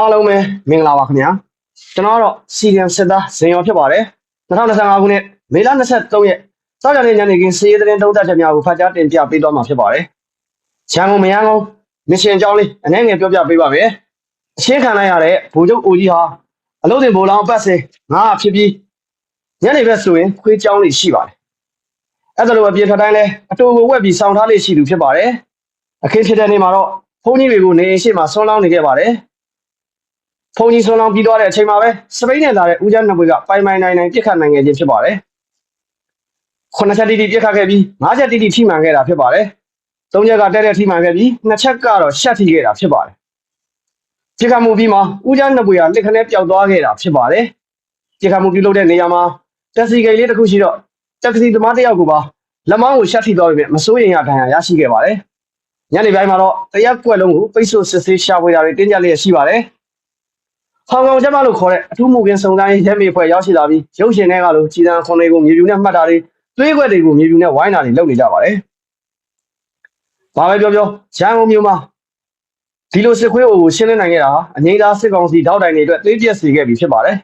အားလုံးပဲမင်္ဂလာပါခင်ဗျာကျွန်တော်ကတော့စီရန်စစ်သားဇင်ရောဖြစ်ပါတယ်2025ခုနှစ်မေလ23ရက်စောကြတဲ့ညနေခင်းစီးရဲတဲ့တုံးတက်ချက်များကိုဖတ်ကြားတင်ပြပေးသွားမှာဖြစ်ပါတယ်ရန်ကုန်မရန်ကုန်မစ်ရှင်အကြောင်းလေးအနည်းငယ်ပြောပြပေးပါမယ်အရှင်းခံလိုက်ရတဲ့ဗိုလ်ချုပ်အိုကြီးဟာအလုပ်တင်ဗိုလ်လောင်ပတ်စင်ငါဖြစ်ပြီးညနေဘက်ဆိုရင်ခွေးကြောင်းလေးရှိပါတယ်အဲ့ဒါလိုအပြေထွက်တိုင်းလဲအတူကိုဝက်ပြီးစောင့်ထားလေးရှိသူဖြစ်ပါတယ်အခင်းဖြစ်တဲ့နေ့မှာတော့ဘုန်းကြီးတွေကိုနေအိမ်ရှိမှဆွမ်းလောင်းနေခဲ့ပါတယ် ဖုန်ကြီးဆွမ်းလောင်းပြီးသွားတဲ့အချိန်မှာပဲစပိန်နဲ့လာတဲ့ဦးကျန်းနှစ်ပွေကပိုင်ပိုင်နိုင်နိုင်ပြစ်ခတ်နိုင်ခဲ့ခြင်းဖြစ်ပါတယ်။ခုနှစ်ချက်တိတိပြစ်ခတ်ခဲ့ပြီးငါးချက်တိတိထိမှန်ခဲ့တာဖြစ်ပါတယ်။သုံးချက်ကတဲ့တဲ့ထိမှန်ခဲ့ပြီးနှစ်ချက်ကတော့ရှက်ထိခဲ့တာဖြစ်ပါတယ်။ပြစ်ခတ်မှုပြီးမှဦးကျန်းနှစ်ပွေကလက်ခနဲပျောက်သွားခဲ့တာဖြစ်ပါတယ်။ပြစ်ခတ်မှုပြုလုပ်တဲ့နေရာမှာတက်စီကိတ်လေးတစ်ခုရှိတော့တက္ကစီသမားတစ်ယောက်ကိုပါလက်မောင်းကိုရှက်ထိသွားပြီမစိုးရင်ရဒဏ်ရာရရှိခဲ့ပါတယ်။ညနေပိုင်းမှာတော့တရက်ကွက်လုံးကိုပိတ်ဆို့စစ်ဆေးရှာဖွေတာတွေတင်းကျပ်လျက်ရှိပါတယ်။ ဟောင်ကောင်ကျမလို့ခေါ်တဲ့အထူးမူကင်းစုံစမ်းရေးရဲမေဖွဲ့ရောက်ရှိလာပြီးရုပ်ရှင်တွေကလို့ကြီးစံခွန်တွေကိုမြေပြူနဲ့မှတ်တာတွေသွေးခွက်တွေကိုမြေပြူနဲ့ဝိုင်းတာတွေလုပ်နေကြပါတယ်။ဘာပဲပြောပြောရန်ကုန်မြို့မှာဒီလိုစစ်ခွေးအိုကိုရှင်းလင်းနိုင်ခဲ့တာဟာအငိမ့်သားစစ်ကောင်စီတောက်တိုင်တွေအတွက်သွေးပြက်စေခဲ့ပြီဖြစ်ပါတယ်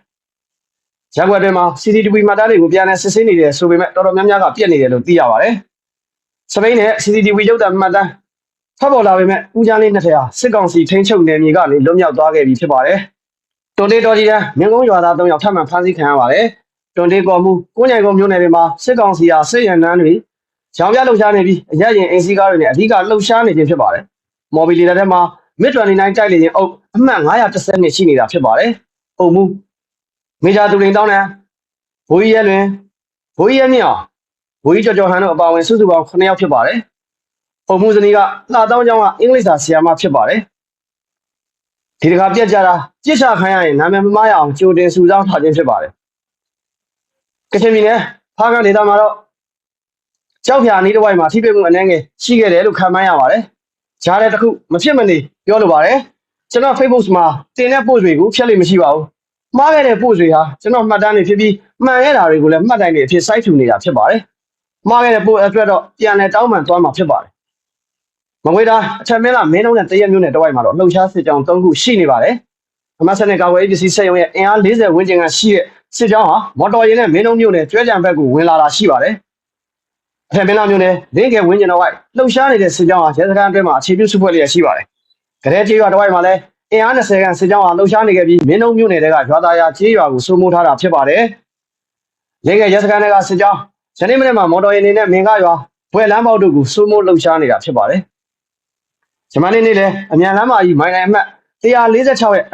။ရက်ွက်တွေမှာ CCTV မှတ်တမ်းတွေကိုပြန်လည်စစ်ဆေးနေတယ်ဆိုပေမဲ့တော်တော်များများကပြက်နေတယ်လို့သိရပါတယ်။စပိန်နဲ့ CCTV ရုပ်သံမှတ်တမ်းဖတ်ပေါ်လာပေမဲ့ဦးချမ်းလေးနှစ်ထည်ဟာစစ်ကောင်စီထိန်းချုပ်နယ်မြေကနေလွတ်မြောက်သွားခဲ့ပြီဖြစ်ပါတယ်။ တွန်တေးတော်ကြီးတန်းမြင်းကုန်းရွာသား၃ယောက်ထပ်မံဖမ်းဆီးခံရပါတယ်။တွန်တေးကော်မှုကိုးညိုင်ကုန်းမြို့နယ်တွေမှာစစ်ကောင်စီဟာစစ်ရန်နှန်းတွေရောင်ပြလှုပ်ရှားနေပြီးအရက်ရင်အင်စီကားတွေနဲ့အဓိကလှုပ်ရှားနေခြင်းဖြစ်ပါတယ်။မော်ဘီလီတဲ့မှာမစ်29တိုက်လေရင်အုပ်အမှတ်930နှစ်ရှိနေတာဖြစ်ပါတယ်။အုံမှုမေဂျာသူရင်တောင်းတန်းဘိုးကြီးရဲလွင်ဘိုးကြီးရဲမြောင်ဘိုးကြီးကျော်ကျော်ဟန်တို့အပါအဝင်စုစုပေါင်း9ယောက်ဖြစ်ပါတယ်။အုံမှုဇနီးကလှတောင်းကျောင်းကအင်္ဂလိပ်စာဆရာမဖြစ်ပါတယ်။ ဒီတခါပြက်ကြတာပြစ်ချခိုင်းရရင်နာမည်မမားရအောင်ကြိုတင်စုဆောင်းထားခြင်းဖြစ်ပါတယ်။ကချင်ပြည်နယ်ဖားကန့်ဒေသမှာတော့ကြောက်ဖြာအနီးတစ်ဝိုက်မှာထိပိတ်မှုအနှဲငယ်ရှိခဲ့တယ်လို့ခန့်မှန်းရပါတယ်။ဂျားတဲ့တစ်ခုမဖြစ်မနေပြောလိုပါတယ်။ကျွန်တော် Facebook မှာတင်တဲ့ post တွေကိုဖျက်လို့မရှိပါဘူး။မှားခဲ့တဲ့ post တွေဟာကျွန်တော်မှတ်တမ်းတွေဖြစ်ပြီးမှန်ခဲ့တာတွေကိုလည်းမှတ်တိုင်တွေအဖြစ်စိုက်ထူနေတာဖြစ်ပါတယ်။မှားခဲ့တဲ့ post အတွက်တော့ပြန်လည်တောင်းပန်သွားမှာဖြစ်ပါတယ်။ မကွေးတိုင်းအထက်မင်းလာမင်းလုံးနဲ့တရက်မျိုးနဲ့တဝိုက်မှာတော့လှုပ်ရှားစစ်ကြောင်း၃ခုရှိနေပါတယ်။အမတ်စနဲ့ကာဝေးရေးပစ္စည်းစက်ရုံရဲ့အင်အား40ဝန်းကျင်ကရှိတဲ့စစ်ကြောင်းဟာမော်တော်ယာဉ်နဲ့မင်းလုံးမျိုးနဲ့ကျွဲကြံဘက်ကိုဝင်လာတာရှိပါတယ်။အထက်မင်းလာမျိုးနဲ့လင်းကယ်ဝန်းကျင်တော်ဝိုက်လှုပ်ရှားနေတဲ့စစ်ကြောင်းဟာရဲစခန်းအတွင်းမှာအခြေပြုစုဖွဲ့လျက်ရှိပါတယ်။ကြတဲ့ကျေးရွာတဝိုက်မှာလည်းအင်အား20ခန့်စစ်ကြောင်းဟာလှုပ်ရှားနေခဲ့ပြီးမင်းလုံးမျိုးနယ်တွေကရွာသားယာကျေးရွာကိုစိုးမိုးထားတာဖြစ်ပါတယ်။လင်းကယ်ရဲစခန်းတွေကစစ်ကြောင်းယနေ့မနေ့မှာမော်တော်ယာဉ်တွေနဲ့မင်္ဂရွာဘွဲလမ်းပေါက်တို့ကိုစိုးမိုးလှုပ်ရှားနေတာဖြစ်ပါတယ်။ ဂျမန်လေးနေ့လည်းအမြန်လမ်းမကြီးမိုင်တိုင်အမှတ်146ရဲ့